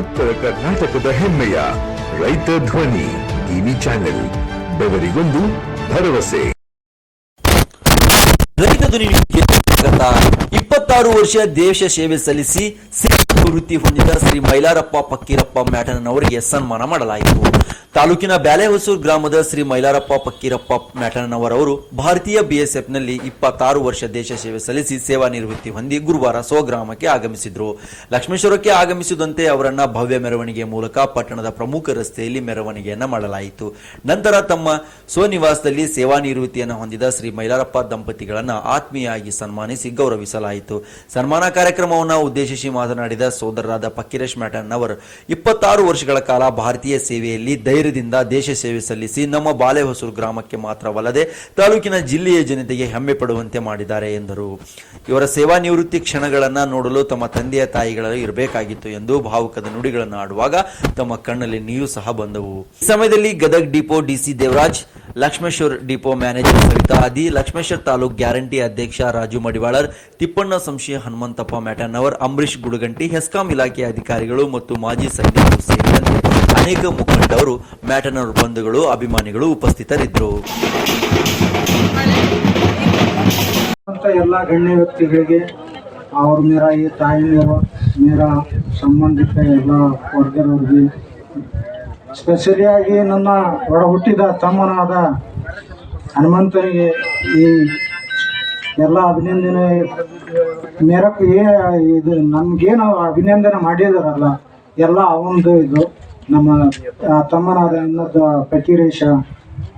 ಉತ್ತರ ಕರ್ನಾಟಕದ ಹೆಮ್ಮೆಯ ರೈತ ಧ್ವನಿ ಟಿವಿ ಚಾನೆಲ್, ಬೆವರಿಗೊಂದು ಭರವಸೆ. ರೈತ ಧ್ವನಿ ಇಪ್ಪತ್ತಾರು ವರ್ಷ ದೇಶ ಸೇವೆ ಸಲ್ಲಿಸಿ ನಿವೃತ್ತಿ ಹೊಂದಿದ ಶ್ರೀ ಮೈಲಾರಪ್ಪ ಪಕ್ಕೀರಪ್ಪ ಮ್ಯಾಟನವರಿಗೆ ಸನ್ಮಾನ ಮಾಡಲಾಯಿತು. ತಾಲೂಕಿನ ಬ್ಯಾಲೆಹೊಸೂರು ಗ್ರಾಮದ ಶ್ರೀ ಮೈಲಾರಪ್ಪ ಪಕ್ಕೀರಪ್ಪ ಮ್ಯಾಟನವರವರು ಭಾರತೀಯ ಬಿಎಸ್ಎಫ್ನಲ್ಲಿ ಇಪ್ಪತ್ತಾರು ವರ್ಷ ದೇಶ ಸೇವೆ ಸಲ್ಲಿಸಿ ಸೇವಾ ನಿವೃತ್ತಿ ಹೊಂದಿ ಗುರುವಾರ ಸ್ವಗ್ರಾಮಕ್ಕೆ ಆಗಮಿಸಿದ್ರು. ಲಕ್ಷ್ಮೇಶ್ವರಕ್ಕೆ ಆಗಮಿಸಿದಂತೆ ಅವರನ್ನ ಭವ್ಯ ಮೆರವಣಿಗೆ ಮೂಲಕ ಪಟ್ಟಣದ ಪ್ರಮುಖ ರಸ್ತೆಯಲ್ಲಿ ಮೆರವಣಿಗೆಯನ್ನ ಮಾಡಲಾಯಿತು. ನಂತರ ತಮ್ಮ ಸ್ವನಿವಾಸದಲ್ಲಿ ಸೇವಾ ನಿವೃತ್ತಿಯನ್ನು ಹೊಂದಿದ ಶ್ರೀ ಮೈಲಾರಪ್ಪ ದಂಪತಿಗಳನ್ನು ಆತ್ಮೀಯಾಗಿ ಸನ್ಮಾನಿಸಿ ಗೌರವಿಸಲಾಯಿತು. ಸನ್ಮಾನ ಕಾರ್ಯಕ್ರಮವನ್ನು ಉದ್ದೇಶಿಸಿ ಮಾತನಾಡಿದ ಸೋದರರಾದ ಪಕ್ಕಿರೇಶ್ ಮ್ಯಾಟನ್ ಅವರು ಇಪ್ಪತ್ತಾರು ವರ್ಷಗಳ ಕಾಲ ಭಾರತೀಯ ಸೇವೆಯಲ್ಲಿ ಧೈರ್ಯದಿಂದ ದೇಶ ಸೇವೆ ಸಲ್ಲಿಸಿ ನಮ್ಮ ಬಾಲೆಹೊಸೂರು ಗ್ರಾಮಕ್ಕೆ ಮಾತ್ರವಲ್ಲದೆ ತಾಲೂಕಿನ ಜಿಲ್ಲೆಯ ಜನತೆಗೆ ಹೆಮ್ಮೆ ಪಡುವಂತೆ ಮಾಡಿದ್ದಾರೆ ಎಂದರು. ಇವರ ಸೇವಾ ನಿವೃತ್ತಿ ಕ್ಷಣಗಳನ್ನು ನೋಡಲು ತಮ್ಮ ತಂದೆಯ ತಾಯಿಗಳು ಇರಬೇಕಾಗಿತ್ತು ಎಂದು ಭಾವುಕದ ನುಡಿಗಳನ್ನು ಆಡುವಾಗ ತಮ್ಮ ಕಣ್ಣಲ್ಲಿ ನೀರು ಸಹ ಬಂದವು. ಈ ಸಮಯದಲ್ಲಿ Gadag depot DC Devaraj Lakshmeshwar depot manager Savita ಆದಿ, ಲಕ್ಷ್ಮೇಶ್ವರ್ ತಾಲೂಕ್ ಗ್ಯಾರಂಟಿ ಅಧ್ಯಕ್ಷ ರಾಜು ಮಡಿವಾಳರ್, ತಿಪ್ಪಣ್ಣ ಸಂಶಯ ಹನುಮಂತಪ್ಪ ಮ್ಯಾಟನ್ನವರ್ ಅಂಬರೀಶ್ ಗುಡಗಂಟಿ, ಹೆಸ್ಕಾಂ ಇಲಾಖೆ ಅಧಿಕಾರಿಗಳು ಮತ್ತು ಮಾಜಿ ಸೈನಿಕರು ಸೇರಿದಂತೆ ಅನೇಕ ಮುಖಂಡರು ಮ್ಯಾಟನವರ್ ಬಂಧುಗಳು, ಅಭಿಮಾನಿಗಳು ಉಪಸ್ಥಿತರಿದ್ದರು. ಎಲ್ಲ ಗಣ್ಯ ವ್ಯಕ್ತಿಗಳಿಗೆ, ಅವ್ರ ಮೇರ ಈ ತಾಯಿ ಮೇರ ಸಂಬಂಧಿಕ ಎಲ್ಲ ವರ್ಗದವ್ರಿಗೆ ಸ್ಪೆಷಲಿಯಾಗಿ ನನ್ನ ಒಡ ಹುಟ್ಟಿದ ತಮ್ಮನಾದ ಹನುಮಂತನಿಗೆ ಈ ಎಲ್ಲ ಅಭಿನಂದನೆ. ಮೇರಕ್ಕೆ ಏ, ಇದು ನಮಗೇನು ಅಭಿನಂದನೆ ಮಾಡಿದಾರಲ್ಲ, ಎಲ್ಲ ಅವನದು ಇದು. ನಮ್ಮ ತಮ್ಮನಾದ ಅನ್ನದ ಫಕೀರೇಶ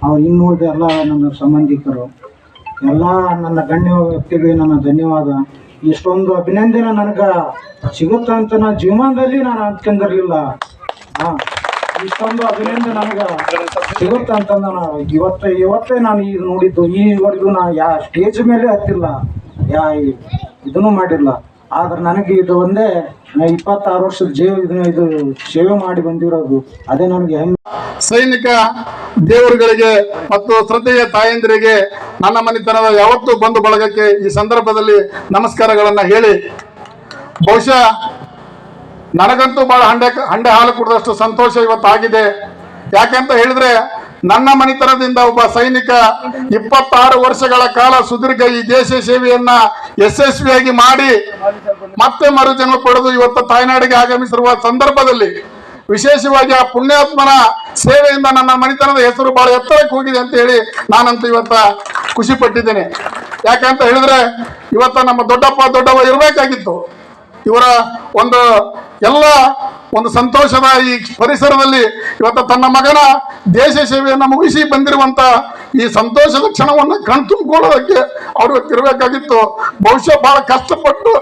ಅವ್ರು ಇನ್ನುಳಿದ ಎಲ್ಲ ನನ್ನ ಸಂಬಂಧಿಕರು. ಎಲ್ಲ ನನ್ನ ಗಣ್ಯ ವ್ಯಕ್ತಿಗೆ ನನ್ನ ಧನ್ಯವಾದ. ಇಷ್ಟೊಂದು ಅಭಿನಂದನೆ ನನಗೆ ಸಿಗುತ್ತ ಅಂತ ನಾ ಜೀವನದಲ್ಲಿ ನಾನು ಅಂದ್ಕೊಂಡಿರಲಿಲ್ಲ. ಹಾ. ಇಷ್ಟೊಂದು ಅಭಿನಂದನೆ ನನಗೆ ಸಿಗುತ್ತ ನಾನು ಇವತ್ತು, ಇವತ್ತೇ ನಾನು ಈಗ ನೋಡಿದ್ದು, ಈವರೆಗೂ ನಾ ಯಾ ಸ್ಟೇಜ್ ಮೇಲೆ ಹತ್ತಿಲ್ಲ. ಯಾ ಇದನ್ನು ಮಾಡಿಲ್ಲ. ಆದ್ರೆ ನನಗೆ ಇದು ಒಂದೇ, ನಾ ಇಪ್ಪತ್ತಾರು ವರ್ಷದ ಜೀವ ಇದು ಸೇವೆ ಮಾಡಿ ಬಂದಿರೋದು. ಅದೇ ನನಗೆ ಹೆಮ್ಮೆ. ಸೈನಿಕ ದೇವರುಗಳಿಗೆ ಮತ್ತು ಶ್ರದ್ಧೆಯ ತಾಯಂದಿರಿಗೆ ನನ್ನ ಮನೆತನದ ಯಾವತ್ತೂ ಬಂದು ಬಳಗಕ್ಕೆ ಈ ಸಂದರ್ಭದಲ್ಲಿ ನಮಸ್ಕಾರಗಳನ್ನ ಹೇಳಿ. ಬಹುಶಃ ನನಗಂತೂ ಬಹಳ ಹಂಡೆ ಹಂಡೆ ಹಾಲು ಕುಡಿದಷ್ಟು ಸಂತೋಷ ಇವತ್ತಾಗಿದೆ. ಯಾಕೆಂತ ಹೇಳಿದ್ರೆ, ನನ್ನ ಮನೆತನದಿಂದ ಒಬ್ಬ ಸೈನಿಕ ಇಪ್ಪತ್ತಾರು ವರ್ಷಗಳ ಕಾಲ ಸುದೀರ್ಘ ಈ ದೇಶ ಸೇವೆಯನ್ನ ಯಶಸ್ವಿಯಾಗಿ ಮಾಡಿ ಮತ್ತೆ ಮರುಜನ್ಮ ಪಡೆದು ಇವತ್ತು ತಾಯ್ನಾಡಿಗೆ ಆಗಮಿಸಿರುವ ಸಂದರ್ಭದಲ್ಲಿ ವಿಶೇಷವಾಗಿ ಆ ಪುಣ್ಯಾತ್ಮನ ಸೇವೆಯಿಂದ ನನ್ನ ಮನೆತನದ ಹೆಸರು ಬಹಳ ಎತ್ತರಕ್ಕೆ ಹೋಗಿದೆ ಅಂತ ಹೇಳಿ ನಾನಂತೂ ಇವತ್ತ ಖುಷಿ ಪಟ್ಟಿದ್ದೇನೆ ಯಾಕಂತ ಹೇಳಿದ್ರೆ, ಇವತ್ತ ನಮ್ಮ ದೊಡ್ಡಪ್ಪ ದೊಡ್ಡವ ಇರಬೇಕಾಗಿತ್ತು. ಇವರ ಒಂದು ಎಲ್ಲ ಒಂದು ಸಂತೋಷದ ಈ ಪರಿಸರದಲ್ಲಿ ಇವತ್ತು ತನ್ನ ಮಗನ ದೇಶ ಸೇವೆಯನ್ನು ಮುಗಿಸಿ ಬಂದಿರುವಂತ ಈ ಸಂತೋಷದ ಕ್ಷಣವನ್ನು ಕಣ್ತುಂಬಿಕೊಳ್ಳೋದಕ್ಕೆ ಅವರು ಇರಬೇಕಾಗಿತ್ತು ಬಹುಶಃ ಬಹಳ ಕಷ್ಟಪಟ್ಟು